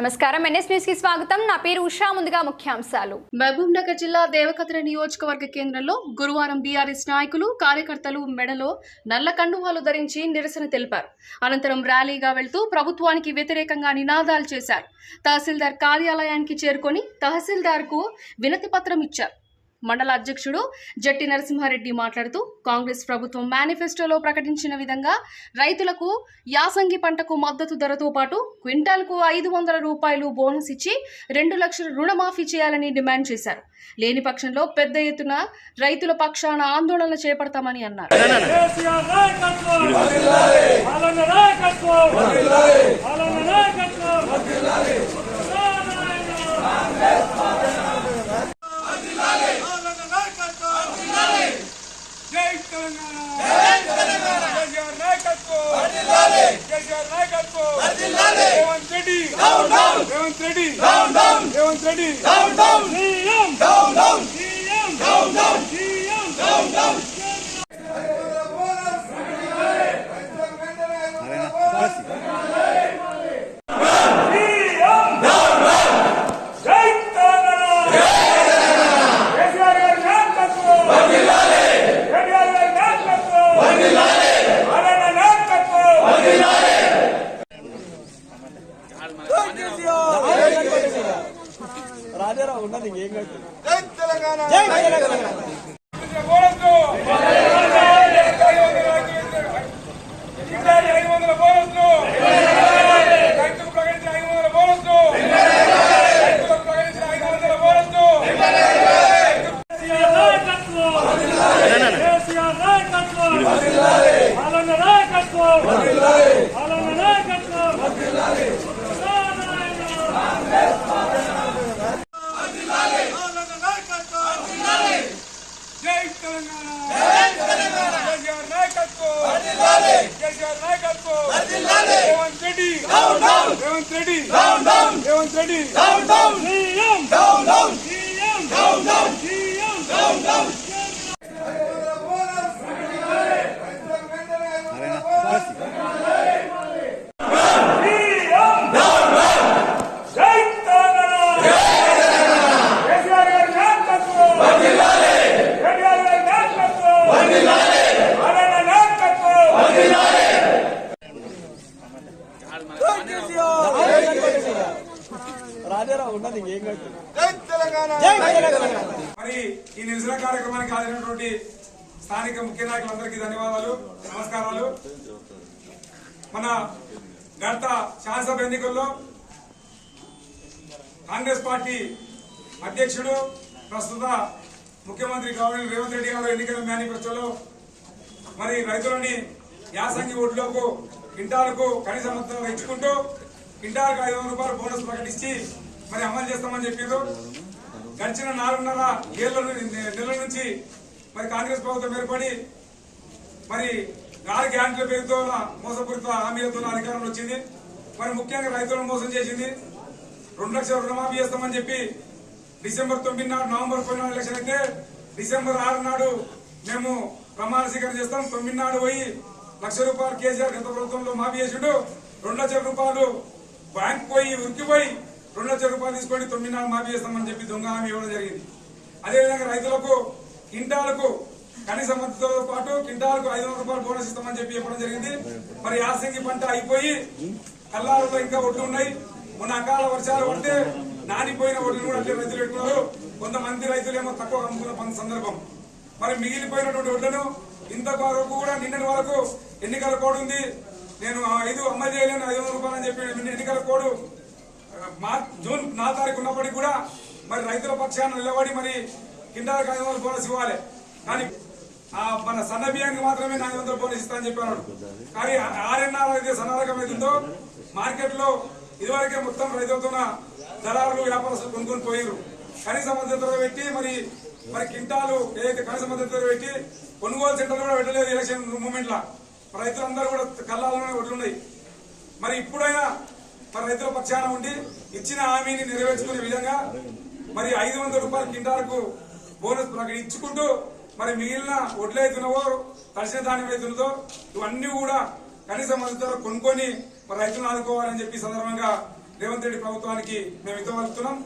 నమస్కారం. ఎన్ఎస్ న్యూస్కి స్వాగతం. నా పేరు ఉషా. ముందుగా ముఖ్యాంశాలు. మహబూబ్ నగర్ జిల్లా దేవకత్ర నియోజకవర్గ కేంద్రంలో గురువారం బీఆర్ఎస్ నాయకులు కార్యకర్తలు మెడలో నల్ల కండువాలు ధరించి నిరసన తెలిపారు. అనంతరం ర్యాలీగా వెళ్తూ ప్రభుత్వానికి వ్యతిరేకంగా నినాదాలు చేశారు. తహసీల్దార్ కార్యాలయానికి చేరుకొని తహసీల్దార్కు వినతి పత్రం ఇచ్చారు. మండల అధ్యక్షుడు జట్టి నరసింహారెడ్డి మాట్లాడుతూ కాంగ్రెస్ ప్రభుత్వం మేనిఫెస్టోలో ప్రకటించిన విధంగా రైతులకు యాసంగి పంటకు మద్దతు ధరతో పాటు క్వింటాల్కు ఐదు వందల రూపాయలు బోనస్ ఇచ్చి రెండు లక్షల రుణమాఫీ చేయాలని డిమాండ్ చేశారు. లేని పక్షంలో పెద్ద ఎత్తున రైతుల పక్షాన ఆందోళన చేపడతామని అన్నారు కేసీఆర్ నాయకత్వం పాలన నాయకత్వం పాలన నాయకత్వం పాలన నాయకత్వం జై తెలంగాణ కేసీఆర్ నాయకత్వం కేసీఆర్ నాయకత్వం రేవంత్ రెడ్డి రేవంత్ రెడ్డి రేవంత్ రెడ్డి బోనస్సు కిందాడి ఐదు వందల బోనస్సు రైతులకు ప్రకటించిన ఐదు వందల బోనస్సు రైతులకు ప్రకటించిన ఐదు వందల బోనస్సు కేసీఆర్ నాయకత్వం కేసీఆర్ నాయకత్వం పాలన నాయకత్వం పాలన నాయకత్వం పాలన నాయకత్వం జై తెలంగాణ కేసీఆర్ నాయకత్వం కేసీఆర్ నాయకత్వం Revanth Reddy Revanth Reddy Revanth Reddy CM CM CM జై తెలంగాణ కేసీఆర్ గారి నాయకత్వం కేటీఆర్ గారి నాయకత్వం పాలన నాయకత్వం మరి ఈ నిరసన కార్యక్రమానికి హాజరైనటువంటి స్థానిక ముఖ్య నాయకులందరికీ ధన్యవాదాలు నమస్కారాలు. మన గత శాసనసభ ఎన్నికల్లో కాంగ్రెస్ పార్టీ అధ్యక్షుడు ప్రస్తుత ముఖ్యమంత్రి గవర్నర్ రేవంత్ రెడ్డి గారు ఎన్నికల మేనిఫెస్టోలో మరి రైతులని యాసంగి ఓట్లకు కింటాలకు కనీస మొత్తం ఇచ్చుకుంటూ కింటాలకు ఐదు వందల రూపాయలు బోనస్ ప్రకటించి మరి అమలు చేస్తామని చెప్పారు గడిచిన నాలుగున్నర ఏళ్ళ నెలల నుంచి మరి కాంగ్రెస్ ప్రభుత్వం ఏర్పడి మరి నాలుగు గ్యారంటీల పేరుతో మోసపూరిత హామీలతో అధికారంలో వచ్చింది. మరి ముఖ్యంగా రైతులను మోసం చేసింది. రెండు లక్షల రుణమాఫీ చేస్తామని చెప్పి డిసెంబర్ తొమ్మిది నాడు నవంబర్ పది నాడు ఎలక్షన్ అయితే డిసెంబర్ ఆరు నాడు మేము ప్రమాణ స్వీకారం చేస్తాం. తొమ్మిది నాడు పోయి లక్ష రూపాయలు కేసీఆర్ గత ప్రభుత్వంలో మాఫీ చేసిండు. రెండు లక్షల రూపాయలు బ్యాంక్ పోయి ఉరికిపోయి రెండు లక్షల రూపాయలు తీసుకొని తొమ్మిది నాలుగు మాఫీ చేస్తామని చెప్పి దొంగ హామీ ఇవ్వడం జరిగింది. అదేవిధంగా రైతులకు కింటాలకు కనీస మద్దతుతో పాటు కింటాలకు ఐదు వందల రూపాయలు బోనస్ ఇస్తామని చెప్పి చెప్పడం జరిగింది. మరి యాసంగి పంట అయిపోయి కల్లారులో ఇంకా ఒడ్లు ఉన్నాయి. మొన్న అకాల వర్షాలు పడితే నానిపోయిన ఒడ్లు కూడా అట్లే రైతులు పెట్టుకున్నారు. కొంతమంది రైతులేమో తక్కువ అమ్ముకున్న పని సందర్భం. మరి మిగిలిపోయినటువంటి ఒడ్లను ఇంత వరకు కూడా నిన్నటి వరకు ఎన్నికల కోడ్ ఉంది. నేను ఆ ఐదు అమలు చేయలేను ఐదు వందల రూపాయలు అని చెప్పి నిన్న ఎన్నికల కోడ్ మరి రైతుల పక్షాన నిలబడి మరి కింటాలకు ఐదు బోనస్ ఇవ్వాలి. కానీ ఆ మన సన్న బియ్యానికి మాత్రమే నాలుగు వందల బోనస్ ఇస్తా అని చెప్పాను. కానీ ఆర్ఎన్ఆర్ అయితే సన్నరకం అవుతుందో మార్కెట్లో ఇదివరకే మొత్తం రైతులతో దళారులు వ్యాపారస్తులు కొనుక్కొని పోయారు కనీస మద్దతు పెట్టి మరి మరి కింటాలు ఏదైతే కనీస మద్దతు పెట్టి కొనుగోలు సెంటర్లు కూడా పెట్టలేదు ఎలక్షన్ మూమెంట్ లా రైతులందరూ కూడా కళ్ళాలలోనే ఒడ్లున్నాయి మరి ఇప్పుడైనా మరి రైతుల పక్షాన ఉండి ఇచ్చిన హామీని నెరవేర్చుకునే విధంగా మరి ఐదు వందల రూపాయల కింటాలకు బోనస్ ప్రకటించుకుంటూ మరి మిగిలిన వడ్లు అవుతున్నావో తడిసిన ధాన్యం రైతులతో ఇవన్నీ కూడా కనీస మద్దతు కొనుక్కొని మరి రైతులను ఆదుకోవాలని చెప్పి సందర్భంగా రేవంత్ రెడ్డి ప్రభుత్వానికి మేము ఇవ్వగలుగుతున్నాం